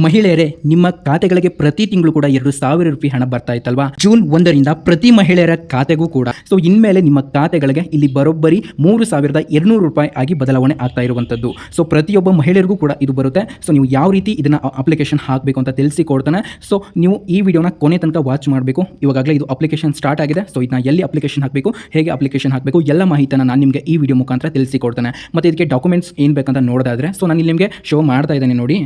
ಮಹಿಳೆಯರೇ, ನಿಮ್ಮ ಖಾತೆಗಳಿಗೆ ಪ್ರತಿ ತಿಂಗಳು ಕೂಡ ಎರಡು ಸಾವಿರ ರೂಪಾಯಿ ಹಣ ಬರ್ತಾ ಇತ್ತಲ್ವಾ? ಜೂನ್ ಒಂದರಿಂದ ಪ್ರತಿ ಮಹಿಳೆಯರ ಖಾತೆಗೂ ಕೂಡ. ಸೊ ಇನ್ಮೇಲೆ ನಿಮ್ಮ ಖಾತೆಗಳಿಗೆ ಇಲ್ಲಿ ಬರೋಬ್ಬರಿ ಮೂರು ಸಾವಿರದ ಎರಡುನೂರು ರೂಪಾಯಿ ಆಗಿ ಬದಲಾವಣೆ ಆಗ್ತಾ ಇರುವಂಥದ್ದು. ಸೊ ಪ್ರತಿಯೊಬ್ಬ ಮಹಿಳೆಯರಿಗೂ ಕೂಡ ಇದು ಬರುತ್ತೆ. ಸೊ ನೀವು ಯಾವ ರೀತಿ ಇದನ್ನ ಅಪ್ಲಿಕೇಶನ್ ಹಾಕಬೇಕು ಅಂತ ತಿಳಿಸಿ ಕೊಡ್ತಾನೆ ಸೊ ನೀವು ಈ ವಿಡಿಯೋನ ಕೊನೆ ತನಕ ವಾಚ್ ಮಾಡಬೇಕು. ಇವಾಗಲೇ ಇದು ಅಪ್ಲಿಕೇಶನ್ ಸ್ಟಾರ್ಟ್ ಆಗಿದೆ. ಸೊ ಇದನ್ನ ಎಲ್ಲಿ ಅಪ್ಲಿಕೇಶನ್ ಹಾಕಬೇಕು, ಹೇಗೆ ಅಪ್ಲಿಕೇಶನ್ ಹಾಕಬೇಕು, ಎಲ್ಲ ಮಾಹಿತಿಯನ್ನು ನಾನು ನಿಮಗೆ ಈ ವಿಡಿಯೋ ಮುಖಾಂತರ ತಿಳಿಸಿ ಕೊಡ್ತಾನೆ ಮತ್ತು ಇದಕ್ಕೆ ಡಾಕ್ಯುಮೆಂಟ್ಸ್ ಏನು ಬೇಕಂತ ನೋಡೋದಾದ್ರೆ ಸೊ ನಾನು ಇಲ್ಲಿ ನಿಮಗೆ ಶೋ ಮಾಡ್ತಾ ಇದ್ದೇನೆ ನೋಡಿ.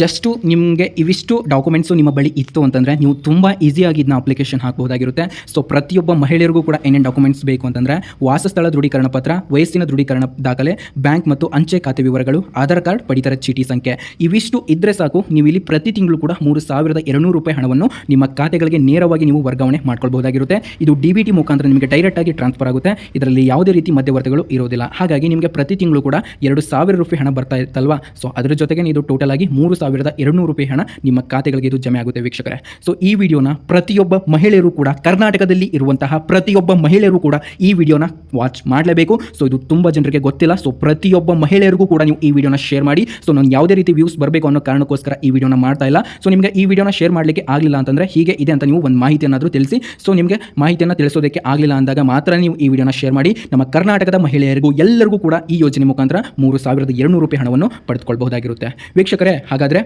ಜಸ್ಟು ನಿಮಗೆ ಇವಿಷ್ಟು ಡಾಕ್ಯುಮೆಂಟ್ಸು ನಿಮ್ಮ ಬಳಿ ಇತ್ತು ಅಂತಂದರೆ ನೀವು ತುಂಬ ಈಸಿಯಾಗಿ ಇದನ್ನ ಅಪ್ಲಿಕೇಶನ್ ಹಾಕಬಹುದಾಗಿರುತ್ತೆ. ಸೊ ಪ್ರತಿಯೊಬ್ಬ ಮಹಿಳೆಯರಿಗೂ ಕೂಡ ಏನೇನು ಡಾಕ್ಯುಮೆಂಟ್ಸ್ ಬೇಕು ಅಂತಂದರೆ ವಾಸಸ್ಥಳ ದೃಢೀಕರಣ ಪತ್ರ, ವಯಸ್ಸಿನ ದೃಢೀಕರಣ ದಾಖಲೆ, ಬ್ಯಾಂಕ್ ಮತ್ತು ಅಂಚೆ ಖಾತೆ ವಿವರಗಳು, ಆಧಾರ್ ಕಾರ್ಡ್, ಪಡಿತರ ಚೀಟಿ ಸಂಖ್ಯೆ. ಇವಿಷ್ಟು ಇದ್ದರೆ ಸಾಕು, ನೀವು ಇಲ್ಲಿ ಪ್ರತಿ ತಿಂಗಳು ಕೂಡ ಮೂರು ಸಾವಿರದ ಎರಡುನೂರು ರೂಪಾಯಿ ಹಣವನ್ನು ನಿಮ್ಮ ಖಾತೆಗಳಿಗೆ ನೇರವಾಗಿ ನೀವು ವರ್ಗಾವಣೆ ಮಾಡ್ಕೊಳ್ಬಹುದಾಗಿರುತ್ತೆ. ಇದು ಡಿ ಬಿ ಟಿ ಮುಖಾಂತರ ನಿಮಗೆ ಡೈರೆಕ್ಟ್ ಆಗಿ ಟ್ರಾನ್ಸ್ಫರ್ ಆಗುತ್ತೆ. ಇದರಲ್ಲಿ ಯಾವುದೇ ರೀತಿ ಮಧ್ಯವರ್ತಿಗಳು ಇರೋದಿಲ್ಲ. ಹಾಗಾಗಿ ನಿಮಗೆ ಪ್ರತಿ ತಿಂಗಳು ಕೂಡ ಎರಡು ಸಾವಿರ ರೂಪಾಯಿ ಹಣ ಬರ್ತಾ ಇತ್ತಲ್ವಾ? ಸೊ ಅದರ ಜೊತೆಗೆ ಇದು ಟೋಟಲ್ ಆಗಿ ಸಾವಿರದ ಎರಡುನೂರು ರೂಪಾಯಿ ಹಣ ನಿಮ್ಮ ಖಾತೆಗಳಿಗೆ ಇದು ಜಮೆ ಆಗುತ್ತೆ ವೀಕ್ಷಕರೇ. ಸೊ ಈ ವಿಡಿಯೋನ ಪ್ರತಿಯೊಬ್ಬ ಮಹಿಳೆಯರು ಕೂಡ ಕರ್ನಾಟಕದಲ್ಲಿ ಇರುವಂತಹ ಪ್ರತಿಯೊಬ್ಬ ಮಹಿಳೆಯರು ಕೂಡ ಈ ವಿಡಿಯೋನ ವಾಚ್ ಮಾಡಲೇಬೇಕು. ಸೊ ಇದು ತುಂಬ ಜನರಿಗೆ ಗೊತ್ತಿಲ್ಲ. ಸೊ ಪ್ರತಿಯೊಬ್ಬ ಮಹಿಳೆಯರಿಗೂ ಕೂಡ ನೀವು ಈ ವಿಡಿಯೋನ ಶೇರ್ ಮಾಡಿ. ಸೊ ನಾನು ಯಾವುದೇ ರೀತಿ ವ್ಯೂಸ್ ಬರಬೇಕು ಅನ್ನೋ ಕಾರಣಕ್ಕೋಸ್ಕರ ಈ ವಿಡಿಯೋನ ಮಾಡ್ತಾ ಇಲ್ಲ. ಸೊ ನಿಮಗೆ ಈ ವಿಡಿಯೋನ ಶೇರ್ ಮಾಡಲಿಕ್ಕೆ ಆಗಲಿಲ್ಲ ಅಂತಂದರೆ ಹೀಗೆ ಇದೆ ಅಂತ ನೀವು ಒಂದು ಮಾಹಿತಿಯನ್ನಾದರೂ ತಿಳಿಸಿ. ಸೊ ನಿಮಗೆ ಮಾಹಿತಿಯನ್ನು ತಿಳಿಸೋದಕ್ಕೆ ಆಗಲಿಲ್ಲ ಅಂದಾಗ ಮಾತ್ರ ನೀವು ಈ ವಿಡಿಯೋನ ಶೇರ್ ಮಾಡಿ. ನಮ್ಮ ಕರ್ನಾಟಕದ ಮಹಿಳೆಯರಿಗೂ ಎಲ್ಲರಿಗೂ ಕೂಡ ಈ ಯೋಜನೆ ಮುಖಾಂತರ ಮೂರು ಸಾವಿರದ ಎರಡುನೂರು ರೂಪಾಯಿ ಹಣವನ್ನು ಪಡೆದುಕೊಳ್ಬಹುದಾಗಿರುತ್ತೆ. ವೀಕ್ಷಕರೇ ಹಾಗಾದರೆ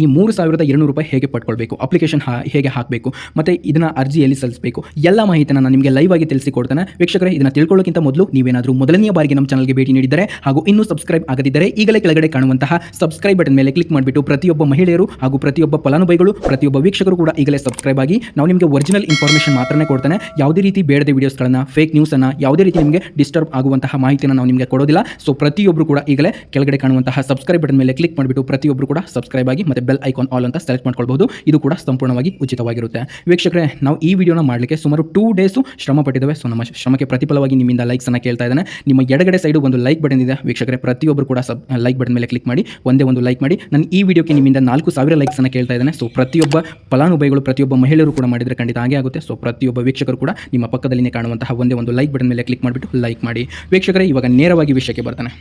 ಈ ಮೂರು ಸಾವಿರದ ಎರಡುನೂರು ರೂಪಾಯಿ ಹೇಗೆ ಪಡ್ಕೊಳ್ಬೇಕು? ಅಪ್ಲಿಕೇಶನ್ ಹೇಗೆ ಹಾಕಬೇಕು? ಮತ್ತು ಇದನ್ನು ಅರ್ಜಿ ಎಲ್ಲಿ ಸಲ್ಲಿಸಬೇಕು? ಎಲ್ಲ ಮಾಹಿತಿನ ನಾನು ನಿಮಗೆ ಲೈವ್ ಆಗಿ ತಿಳಿಸಿಕೊಡ್ತೇನೆ. ವೀಕ್ಷಕರೇ, ಇದನ್ನು ತಿಳ್ಕೊಳ್ಳೋಕ್ಕಿಂತ ಮೊದಲು ನೀವೇನಾದರೂ ಮೊದಲನೆಯ ಬಾರಿಗೆ ನಮ್ಮ ಚಾನಲ್ಗೆ ಭೇಟಿ ನೀಡಿದರೆ ಹಾಗೂ ಇನ್ನೂ ಸಬ್ಸ್ಕ್ರೈಬ್ ಆಗದಿದ್ದರೆ ಈಗಲೇ ಕೆಳಗಡೆ ಕಾಣುವಂತಹ ಸಬ್ಸ್ಕ್ರೈಬ್ ಬಟನ್ ಮೇಲೆ ಕ್ಲಿಕ್ ಮಾಡಿಬಿಟ್ಟು ಪ್ರತಿಯೊಬ್ಬ ಮಹಿಳೆಯರು ಹಾಗೂ ಪ್ರತಿಯೊಬ್ಬ ಫಲಾನುಭವಿಗಳು, ಪ್ರತಿಯೊಬ್ಬ ವೀಕ್ಷಕರು ಕೂಡ ಈಗಲೇ ಸಬ್ಸ್ಕ್ರೈಬ್ ಆಗಿ ನಾವು ನಿಮಗೆ ಒರಿಜಿನಲ್ ಇನ್ಫಾರ್ಮೇಷನ್ ಮಾತ್ರನೇ ಕೊಡ್ತೇನೆ. ಯಾವುದೇ ರೀತಿ ಬೇಡದ ವೀಡಿಯೋಸ್ಗಳನ್ನು ಫೇಕ್ ನ್ಯೂಸನ್ನು ಯಾವುದೇ ರೀತಿ ನಿಮಗೆ ಡಿಸ್ಟರ್ಬ್ ಆಗುವಂತಹ ಮಾಹಿತಿಯನ್ನು ನಾವು ನಿಮಗೆ ಕೊಡೋದಿಲ್ಲ. ಸೊ ಪ್ರತಿಯೊಬ್ಬರು ಕೂಡ ಈಗಲೇ ಕೆಳಗಡೆ ಕಾಣುವಂತಹ ಸಬ್ಸ್ಕ್ರೈಬ್ ಬಟನ್ ಮೇಲೆ ಕ್ಲಿಕ್ ಮಾಡಿಬಿಟ್ಟು ಪ್ರತಿಯೊಬ್ಬರು ಕೂಡ ಸಬ್ಸ್ಕ್ರೈಬ್ ಆಗಿ ಮತ್ತು ಬೆಲ್ ಐಕಾನ್ ಆಲ್ ಅಂತ ಸೆಲೆಕ್ಟ್ ಮಾಡ್ಕೊಳ್ಬಹುದು. ಇದು ಕೂಡ ಸಂಪೂರ್ಣವಾಗಿ ಉಚಿತವಾಗಿರುತ್ತೆ. ವೀಕ್ಷಕರೇ, ನಾವು ಈ ವಿಡಿಯೋನ ಮಾಡಲಿಕ್ಕೆ ಸುಮಾರು ಟೂ ಡೇಸು ಶ್ರಮ ಪಟ್ಟಿದ್ದೇವೆ. ಸೊ ನಮ್ಮ ಶ್ರಮಕ್ಕೆ ಪ್ರತಿಫಲವಾಗಿ ನಿಮ್ಮಿಂದ ಲೈಕ್ಸ್ ಅನ್ನ ಕೇಳ್ತಾ ಇದ್ದಾನೆ. ನಿಮ್ಮ ಎಡಗಡೆ ಸೈಡು ಒಂದು ಲೈಕ್ ಬಟನ್ ಇದೆ. ವೀಕ್ಷಕರೇ ಪ್ರತಿಯೊಬ್ಬರು ಕೂಡ ಸಬ್ ಲೈಕ್ ಬಟನ್ ಮೇಲೆ ಕ್ಲಿಕ್ ಮಾಡಿ, ಒಂದೇ ಒಂದು ಲೈಕ್ ಮಾಡಿ. ನಾನು ಈ ವಿಡಿಯೋಕ್ಕೆ ನಿಮ್ಮಿಂದ ನಾಲ್ಕು ಸಾವಿರ ಲೈಕ್ಸ್ ಅನ್ನ ಕೇಳ್ತಾ ಇದ್ದಾನೆ. ಸೊ ಪ್ರತಿಯೊಬ್ಬ ಫಲಾನುಭವಿಗಳು, ಪ್ರತಿಯೊಬ್ಬ ಮಹಿಳೆಯರು ಕೂಡ ಮಾಡಿದರೆ ಖಂಡಿತ ಹಾಗೆ ಆಗುತ್ತೆ. ಸೊ ಪ್ರತಿಯೊಬ್ಬ ವೀಕ್ಷಕರು ಕೂಡ ನಿಮ್ಮ ಪಕ್ಕದಲ್ಲಿನೇ ಕಾಣುವಂತಹ ಒಂದೇ ಒಂದು ಲೈಕ್ ಬಟನ್ ಮೇಲೆ ಕ್ಲಿಕ್ ಮಾಡಿಬಿಟ್ಟು ಲೈಕ್ ಮಾಡಿ. ವೀಕ್ಷಕರೇ, ಇವಾಗ ನೇರವಾಗಿ ವಿಷಯಕ್ಕೆ ಬರ್ತಾನೆ.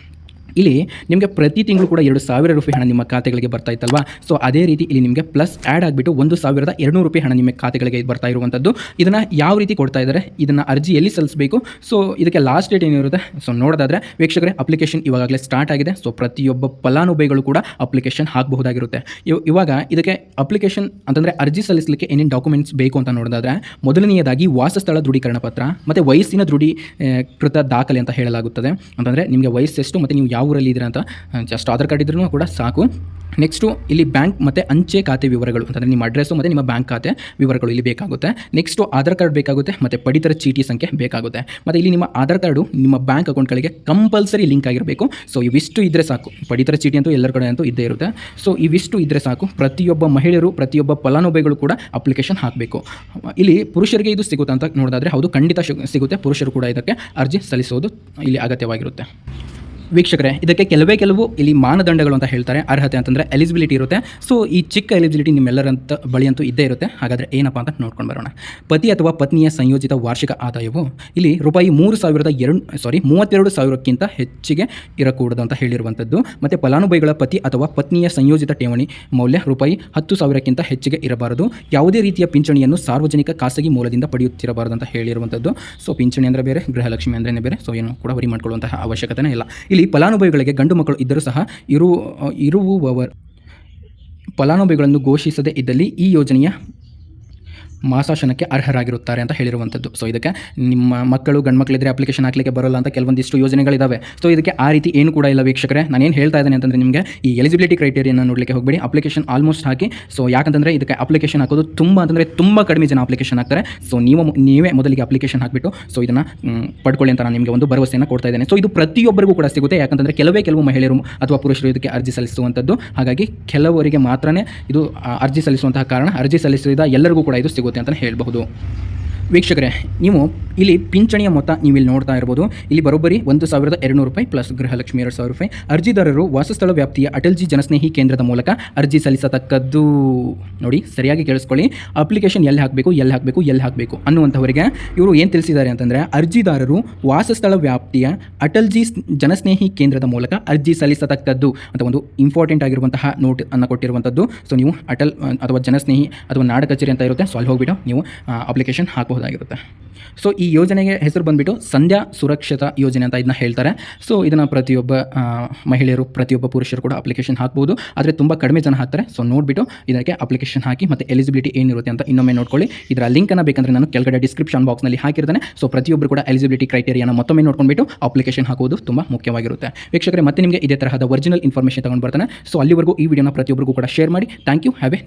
ಇಲ್ಲಿ ನಿಮಗೆ ಪ್ರತಿ ತಿಂಗಳು ಕೂಡ ಎರಡು ಸಾವಿರ ರೂಪಾಯಿ ಹಣ ನಿಮ್ಮ ಖಾತೆಗಳಿಗೆ ಬರ್ತಾ ಇತ್ತಲ್ವಾ? ಸೊ ಅದೇ ರೀತಿ ಇಲ್ಲಿ ನಿಮಗೆ ಪ್ಲಸ್ ಆ್ಯಡ್ ಆಗಿಬಿಟ್ಟು ಒಂದು ಸಾವಿರದ ಎರಡುನೂರು ರೂಪಾಯಿ ಹಣ ನಿಮ್ಮ ಖಾತೆಗಳಿಗೆ ಬರ್ತಾ ಇರುವಂಥದ್ದು. ಇದನ್ನು ಯಾವ ರೀತಿ ಕೊಡ್ತಾ ಇದ್ದಾರೆ? ಇದನ್ನು ಅರ್ಜಿ ಎಲ್ಲಿ ಸಲ್ಲಿಸಬೇಕು? ಸೊ ಇದಕ್ಕೆ ಲಾಸ್ಟ್ ಡೇಟ್ ಏನಿರುತ್ತೆ? ಸೊ ನೋಡೋದಾದರೆ ವೀಕ್ಷಕರೇ ಅಪ್ಲಿಕೇಶನ್ ಇವಾಗಲೇ ಸ್ಟಾರ್ಟ್ ಆಗಿದೆ. ಸೊ ಪ್ರತಿಯೊಬ್ಬ ಫಲಾನುಭವಿಗಳು ಕೂಡ ಅಪ್ಲಿಕೇಶನ್ ಹಾಕಬಹುದಾಗಿರುತ್ತೆ. ಇವ್- ಇವಾಗ ಇದಕ್ಕೆ ಅಪ್ಲಿಕೇಶನ್ ಅಂತಂದರೆ ಅರ್ಜಿ ಸಲ್ಲಿಸಲಿಕ್ಕೆ ಏನೇನು ಡಾಕ್ಯುಮೆಂಟ್ಸ್ ಬೇಕು ಅಂತ ನೋಡೋದಾದರೆ, ಮೊದಲನೆಯದಾಗಿ ವಾಸಸ್ಥಳ ದೃಢೀಕರಣ ಪತ್ರ, ಮತ್ತು ವಯಸ್ಸಿನ ದೃಢೀಕೃತ ದಾಖಲೆ ಅಂತ ಹೇಳಲಾಗುತ್ತದೆ. ಅಂತಂದರೆ ನಿಮಗೆ ವಯಸ್ಸೆಷ್ಟು, ಮತ್ತು ನೀವು ಯಾವ ಊರಲ್ಲಿ ಇದ್ದೀರಾ ಅಂತ ಜಸ್ಟ್ ಆಧಾರ್ ಕಾರ್ಡ್ ಇದ್ರೂ ಕೂಡ ಸಾಕು. ನೆಕ್ಸ್ಟು ಇಲ್ಲಿ ಬ್ಯಾಂಕ್ ಮತ್ತು ಅಂಚೆ ಖಾತೆ ವಿವರಗಳು, ಅಂತಂದರೆ ನಿಮ್ಮ ಅಡ್ರೆಸ್ಸು ಮತ್ತು ನಿಮ್ಮ ಬ್ಯಾಂಕ್ ಖಾತೆ ವಿವರಗಳು ಇಲ್ಲಿ ಬೇಕಾಗುತ್ತೆ. ನೆಕ್ಸ್ಟು ಆಧಾರ್ ಕಾರ್ಡ್ ಬೇಕಾಗುತ್ತೆ, ಮತ್ತು ಪಡಿತರ ಚೀಟಿ ಸಂಖ್ಯೆ ಬೇಕಾಗುತ್ತೆ. ಮತ್ತು ಇಲ್ಲಿ ನಿಮ್ಮ ಆಧಾರ್ ಕಾರ್ಡು ನಿಮ್ಮ ಬ್ಯಾಂಕ್ ಅಕೌಂಟ್ಗಳಿಗೆ ಕಂಪಲ್ಸರಿ ಲಿಂಕ್ ಆಗಿರಬೇಕು. ಸೊ ಇವಿಷ್ಟು ಇದ್ದರೆ ಸಾಕು. ಪಡಿತರ ಚೀಟಿ ಅಂತೂ ಎಲ್ಲರ ಕಡೆ ಅಂತೂ ಇದ್ದೇ ಇರುತ್ತೆ. ಸೊ ಇವಿಷ್ಟು ಇದ್ದರೆ ಸಾಕು. ಪ್ರತಿಯೊಬ್ಬ ಮಹಿಳೆಯರು, ಪ್ರತಿಯೊಬ್ಬ ಫಲಾನುಭವಿಗಳು ಕೂಡ ಅಪ್ಲಿಕೇಶನ್ ಹಾಕಬೇಕು. ಇಲ್ಲಿ ಪುರುಷರಿಗೆ ಇದು ಸಿಗುತ್ತೆ ಅಂತ ನೋಡೋದಾದರೆ, ಹೌದು, ಖಂಡಿತ ಸಿಗುತ್ತೆ. ಪುರುಷರು ಕೂಡ ಇದಕ್ಕೆ ಅರ್ಜಿ ಸಲ್ಲಿಸೋದು ಇಲ್ಲಿ ಅಗತ್ಯವಾಗಿರುತ್ತೆ. ವೀಕ್ಷಕರೇ, ಇದಕ್ಕೆ ಕೆಲವೇ ಕೆಲವು ಇಲ್ಲಿ ಮಾನದಂಡಗಳು ಅಂತ ಹೇಳ್ತಾರೆ. ಅರ್ಹತೆ ಅಂತಂದರೆ ಎಲಿಜಿಬಿಲಿಟಿ ಇರುತ್ತೆ. ಸೊ ಈ ಚಿಕ್ಕ ಎಲಿಜಿಬಿಲಿಟಿ ನಿಮ್ಮೆಲ್ಲರಂತ ಬಳಿಯಂತೂ ಇದ್ದೇ ಇರುತ್ತೆ. ಹಾಗಾದರೆ ಏನಪ್ಪ ಅಂತ ನೋಡ್ಕೊಂಡು ಬರೋಣ. ಪತಿ ಅಥವಾ ಪತ್ನಿಯ ಸಂಯೋಜಿತ ವಾರ್ಷಿಕ ಆದಾಯವು ಇಲ್ಲಿ ರೂಪಾಯಿ ಮೂರು ಸಾವಿರದ ಎರಡು ಸಾರಿ ಮೂವತ್ತೆರಡು ಸಾವಿರಕ್ಕಿಂತ ಹೆಚ್ಚಿಗೆ ಇರಕೂಡದು ಅಂತ ಹೇಳಿರುವಂಥದ್ದು. ಮತ್ತು ಫಲಾನುಭವಿಗಳ ಪತಿ ಅಥವಾ ಪತ್ನಿಯ ಸಂಯೋಜಿತ ಠೇವಣಿ ಮೌಲ್ಯ ರೂಪಾಯಿ ಹತ್ತು ಸಾವಿರಕ್ಕಿಂತ ಹೆಚ್ಚಿಗೆ ಇರಬಾರದು. ಯಾವುದೇ ರೀತಿಯ ಪಿಂಚಣಿಯನ್ನು ಸಾರ್ವಜನಿಕ ಖಾಸಗಿ ಮೂಲದಿಂದ ಪಡೆಯುತ್ತಿರಬಾರದು ಅಂತ ಹೇಳಿರುವಂಥದ್ದು. ಸೊ ಪಿಂಚಣಿ ಅಂದರೆ ಬೇರೆ, ಗೃಹಲಕ್ಷ್ಮಿ ಅಂದ್ರೆ ಬೇರೆ. ಸೊ ಏನು ಕೂಡ ವರಿ ಮಾಡ್ಕೊಳ್ಳುವಂತಹ ಅವಶ್ಯಕತೆನೇ ಇಲ್ಲ. ಇಲ್ಲಿ ಫಲಾನುಭವಿಗಳಿಗೆ ಗಂಡು ಮಕ್ಕಳು ಇದ್ದರೂ ಸಹ ಇರು ಇರುವವರು ಫಲಾನುಭವಿಗಳನ್ನು ಘೋಷಿಸದೇ ಇದ್ದಲ್ಲಿ ಈ ಯೋಜನೆಯ ಮಾಸಾಶನಕ್ಕೆ ಅರ್ಹರಾಗಿರುತ್ತಾರೆ ಅಂತ ಹೇಳಿರುವಂಥದ್ದು. ಸೊ ಇದಕ್ಕೆ ನಿಮ್ಮ ಮಕ್ಕಳು ಗಂಡು ಮಕ್ಕಳಿದ್ರೆ ಅಪ್ಲಿಕೇಶನ್ ಹಾಕಲಿಕ್ಕೆ ಬರೋಲ್ಲ ಅಂತ ಕೆಲವೊಂದಿಷ್ಟು ಯೋಜನೆಗಳಿದ್ದಾವೆ ಸೊ ಇದಕ್ಕೆ ಆ ರೀತಿ ಏನು ಕೂಡ ಇಲ್ಲ ವೀಕ್ಷಕರೇ. ನಾನೇನು ಹೇಳ್ತಾ ಇದ್ದೇನೆ ಅಂತಂದರೆ ನಿಮಗೆ ಈ ಎಲಿಜಿಬಿಲಿಟಿ ಕ್ರೈಟೇರಿಯನ್ನು ನೋಡಲಿಕ್ಕೆ ಹೋಗಬೇಡಿ. ಅಪ್ಲಿಕೇಶನ್ ಆಲ್ಮೋಸ್ಟ್ ಹಾಕಿ. ಸೊ ಯಾಕಂತಂದರೆ ಇದಕ್ಕೆ ಅಪ್ಲಿಕೇಶನ್ ಹಾಕೋದು ತುಂಬ ಅಂತಂದರೆ ತುಂಬ ಕಡಿಮೆ ಜನ ಅಪ್ಲಿಕೇಶನ್ ಹಾಕ್ತಾರೆ. ಸೊ ನೀವು ನೀವೇ ಮೊದಲಿಗೆ ಅಪ್ಲಿಕೇಶನ್ ಹಾಕಿಬಿಟ್ಟು ಸೊ ಇದನ್ನು ಪಡ್ಕೊಳ್ಳಿ ಅಂತ ನಾನು ನಿಮಗೆ ಒಂದು ಭರವಸೆಯನ್ನು ಕೊಡ್ತಾ ಇದ್ದೇನೆ. ಸೊ ಇದು ಪ್ರತಿಯೊಬ್ಬರಿಗೂ ಕೂಡ ಸಿಗುತ್ತೆ. ಯಾಕಂತಂದರೆ ಕೆಲವೇ ಕೆಲವು ಮಹಿಳೆಯರು ಅಥವಾ ಪುರುಷರು ಇದಕ್ಕೆ ಅರ್ಜಿ ಸಲ್ಲಿಸುವಂಥದ್ದು. ಹಾಗಾಗಿ ಕೆಲವರಿಗೆ ಮಾತ್ರನೇ ಇದು ಅರ್ಜಿ ಸಲ್ಲಿಸುವಂತಹ ಕಾರಣ. ಅರ್ಜಿ ಸಲ್ಲಿಸಿದ ಎಲ್ಲರಿಗೂ ಕೂಡ ಇದು ಸಿಗುತ್ತೆ. ಅಂತಲೇ ಹೇಳಬಹುದು. ವೀಕ್ಷಕರೇ, ನೀವು ಇಲ್ಲಿ ಪಿಂಚಣಿಯ ಮೊತ್ತ ನೀವು ಇಲ್ಲಿ ನೋಡ್ತಾ ಇರ್ಬೋದು. ಇಲ್ಲಿ ಬರೋಬ್ಬರಿ ಒಂದು ಸಾವಿರದ ಎರಡುನೂರು ರೂಪಾಯಿ ಪ್ಲಸ್ ಗೃಹಲಕ್ಷ್ಮಿ ಎರಡು ಸಾವಿರ ರೂಪಾಯಿ. ಅರ್ಜಿದಾರರು ವಾಸಸ್ಥಳ ವ್ಯಾಪ್ತಿಯ ಅಟಲ್ಜಿ ಜನಸ್ನೇಹಿ ಕೇಂದ್ರದ ಮೂಲಕ ಅರ್ಜಿ ಸಲ್ಲಿಸತಕ್ಕದ್ದು ನೋಡಿ, ಸರಿಯಾಗಿ ಕೇಳಿಸ್ಕೊಳ್ಳಿ. ಅಪ್ಲಿಕೇಶನ್ ಎಲ್ಲಿ ಹಾಕಬೇಕು ಎಲ್ಲಿ ಹಾಕಬೇಕು ಎಲ್ಲಿ ಹಾಕಬೇಕು ಅನ್ನುವಂಥವರಿಗೆ ಇವರು ಏನು ತಿಳಿಸಿದ್ದಾರೆ ಅಂತಂದರೆ, ಅರ್ಜಿದಾರರು ವಾಸಸ್ಥಳ ವ್ಯಾಪ್ತಿಯ ಅಟಲ್ಜಿ ಜನಸ್ನೇಹಿ ಕೇಂದ್ರದ ಮೂಲಕ ಅರ್ಜಿ ಸಲ್ಲಿಸತಕ್ಕದ್ದು ಅಂತ ಒಂದು ಇಂಪಾರ್ಟೆಂಟ್ ಆಗಿರುವಂತಹ ನೋಟ್ ಅನ್ನು ಕೊಟ್ಟಿರುವಂಥದ್ದು. ಸೊ ನೀವು ಅಟಲ್, ಅಥವಾ ಜನಸ್ನೇಹಿ ಅಥವಾ ನಾಡ ಕಚೇರಿ ಅಂತ ಇರುತ್ತೆ ಸೊ ಅಲ್ಲಿ ಹೋಗ್ಬಿಟ್ಟು ನೀವು ಅಪ್ಲಿಕೇಶನ್ ಹಾಕಬಹುದಾಗಿರುತ್ತೆ ಸೊ ಈ ಯೋಜನೆಗೆ ಹೆಸರು ಬಂದುಬಿಟ್ಟು ಸಂಧ್ಯಾ ಸುರಕ್ಷತಾ ಯೋಜನೆ ಅಂತ ಇದನ್ನ ಹೇಳ್ತಾರೆ. ಸೊ ಇದನ್ನು ಪ್ರತಿಯೊಬ್ಬ ಮಹಿಳೆಯರು, ಪ್ರತಿಯೊಬ್ಬ ಪುರುಷರು ಕೂಡ ಅಪ್ಲಿಕೇಶನ್ ಹಾಕ್ಬೋದು. ಆದರೆ ತುಂಬ ಕಡಿಮೆ ಜನ ಹಾಕ್ತಾರೆ. ಸೊ ನೋಡಿಬಿಟ್ಟು ಇದಕ್ಕೆ ಅಪ್ಲಿಕೇಶನ್ ಹಾಕಿ ಮತ್ತು ಎಲಿಜಿಬಿಲಿಟಿ ಏನಿರುತ್ತೆ ಅಂತ ಇನ್ನೊಮ್ಮೆ ನೋಡ್ಕೊಳ್ಳಿ. ಇದರ ಲಿಂಕನ್ನು ಬೇಕಂದರೆ ನಾನು ಕೆಳಗಡೆ ಡಿಸ್ಕ್ರಿಪ್ಷನ್ ಬಾಕ್ಸ್ನಲ್ಲಿ ಹಾಕಿರ್ತಾನೆ. ಸೊ ಪ್ರತಿಯೊಬ್ಬರು ಕೂಡ ಎಲಿಜಿಬಿಲಿಟಿ ಕ್ರೈಟೇರಿಯಾನ ಮತ್ತೊಮ್ಮೆ ನೋಡ್ಕೊಂಡ್ಬಿಟ್ಟು ಅಪ್ಲಿಕೇಶನ್ ಹಾಕೋದು ತುಂಬ ಮುಖ್ಯವಾಗಿರುತ್ತೆ. ವೀಕ್ಷಕರೇ, ಮತ್ತೆ ನಿಮಗೆ ಇದೇ ತರಹದ ಒರಿಜಿನಲ್ ಇನ್ಫಾರ್ಮೇಷನ್ ತಗೊಂಡು ಬರ್ತಾನೆ. ಸೊ ಅಲ್ಲಿವರೆಗೂ ಈ ವಿಡಿಯೋನ ಪ್ರತಿಯೊಬ್ಬರಿಗೂ ಕೂಡ ಶೇರ್ ಮಾಡಿ. Thank you have A